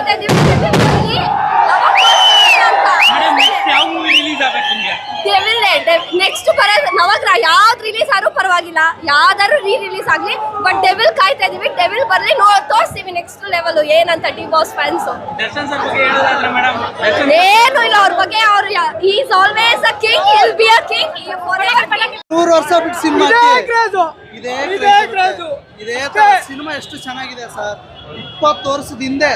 ಕಾಯ್ತಾ devil next ಬರೋ ನವಗ್ರಹ ಯಾವ್ದು ರಿಲೀಸ್ ಆದ್ರೂ ಪರವಾಗಿಲ್ಲ. ಯಾವ್ದಾದ್ರು ರೀ ರಿಲೀಸ್ ಆಗಲಿ ಬಟ್ ಡೆವಿಲ್ ಕಾಯ್ತಾ ಇದೀವಿ. ಡೆವಿಲ್ ಬರ್ಲಿ ನೋ ತೋರಿಸ್ತೀವಿ ನೆಕ್ಸ್ಟ್ ಲೆವೆಲ್ ಏನಂತ ಡಿ ಬಾಸ್ ಫ್ಯಾನ್ಸ್ ಏನು ಇಲ್ಲ ಅವ್ರ ಬಗ್ಗೆ. ಅವ್ರು is always a king will be a king ಮೂರು ವರ್ಷ ಬಿಟ್ಟು ಸಿನಿಮಾ ಇದೇ. ಇದೇ ಸಿನಿಮಾ ಎಷ್ಟು ಚೆನ್ನಾಗಿದೆ ಸರ್. ಇಪ್ಪತ್ತು ವರ್ಷದ ಹಿಂದೆ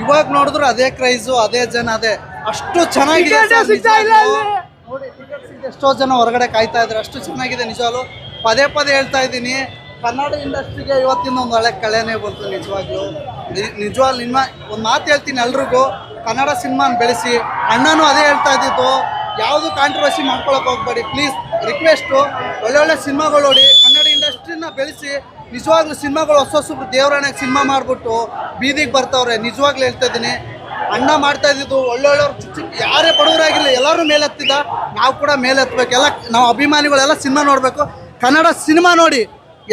ಇವಾಗ ನೋಡಿದ್ರು ಅದೇ ಕ್ರೈಸು ಅದೇ ಜನ ಅದೇ ಅಷ್ಟು ಚೆನ್ನಾಗಿದೆ ಸರ್ ನಿಜವಾಗ್ಲೂ. ನೋಡಿ ಎಷ್ಟೋ ಜನ ಹೊರಗಡೆ ಕಾಯ್ತಾ ಇದ್ದಾರೆ ಅಷ್ಟು ಚೆನ್ನಾಗಿದೆ ನಿಜವಾಗ್ಲು. ಪದೇ ಪದೇ ಹೇಳ್ತಾ ಇದ್ದೀನಿ ಕನ್ನಡ ಇಂಡಸ್ಟ್ರಿಗೆ ಇವತ್ತಿನ ಒಂದು ಒಳ್ಳೆ ಕಳೆನೇ ಬಂತು ನಿಜವಾಗ್ಲು. ನಿಜವಾಗ್ಲು ನಿಜವಾಗ್ಲೂ ನಿಮ್ಮ ಒಂದು ಮಾತು ಹೇಳ್ತೀನಿ ಎಲ್ರಿಗೂ ಕನ್ನಡ ಸಿನಿಮಾನ ಬೆಳೆಸಿ ಅಣ್ಣನೂ ಅದೇ ಹೇಳ್ತಾ ಇದ್ದಿದ್ದು ಯಾವುದು ಕಾಂಟ್ರವರ್ಸಿ ಮಾಡ್ಕೊಳಕ್ ಹೋಗ್ಬೇಡಿ ಪ್ಲೀಸ್ ರಿಕ್ವೆಸ್ಟು ಒಳ್ಳೊಳ್ಳೆ ಸಿನಿಮಾಗಳು ನೋಡಿ ಕನ್ನಡ ಇಂಡಸ್ಟ್ರಿನ ಬೆಳೆಸಿ ನಿಜವಾಗ್ಲೂ ಸಿನಿಮಾಗಳು ಹೊಸ ಹೊಸಬ್ರು ದೇವರಾಣೆಗೆ ಸಿನಿಮಾ ಮಾಡಿಬಿಟ್ಟು ಬೀದಿಗೆ ಬರ್ತಾವ್ರೆ. ನಿಜವಾಗ್ಲೂ ಹೇಳ್ತಾ ಇದ್ದೀನಿ. ಅಣ್ಣ ಮಾಡ್ತಾ ಇದ್ದಿದ್ದು ಒಳ್ಳೊಳ್ಳೆಯವ್ರು ಚಿಕ್ಕ ಚಿಕ್ಕ ಯಾರೇ ಬಡವರಾಗಿರಲಿ ಎಲ್ಲರೂ ಮೇಲೆತ್ತಿದ್ದ ನಾವು ಕೂಡ ಮೇಲೆತ್ತಬೇಕು ಎಲ್ಲ ನಾವು ಅಭಿಮಾನಿಗಳೆಲ್ಲ ಸಿನಿಮಾ ನೋಡಬೇಕು. ಕನ್ನಡ ಸಿನಿಮಾ ನೋಡಿ.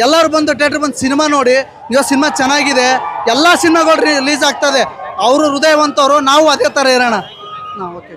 ಎಲ್ಲರೂ ಬಂದು ಥಿಯೇಟ್ರ್ ಬಂದು ಸಿನಿಮಾ ನೋಡಿ. ಇವಾಗ ಸಿನಿಮಾ ಚೆನ್ನಾಗಿದೆ. ಎಲ್ಲ ಸಿನಿಮಾಗಳು ರಿಲೀಸ್ ಆಗ್ತದೆ ಅವರು ಹೃದಯವಂತವರು. ನಾವು ಅದೇ ಥರ ಇರೋಣ. ನಾವು ಓಕೆ.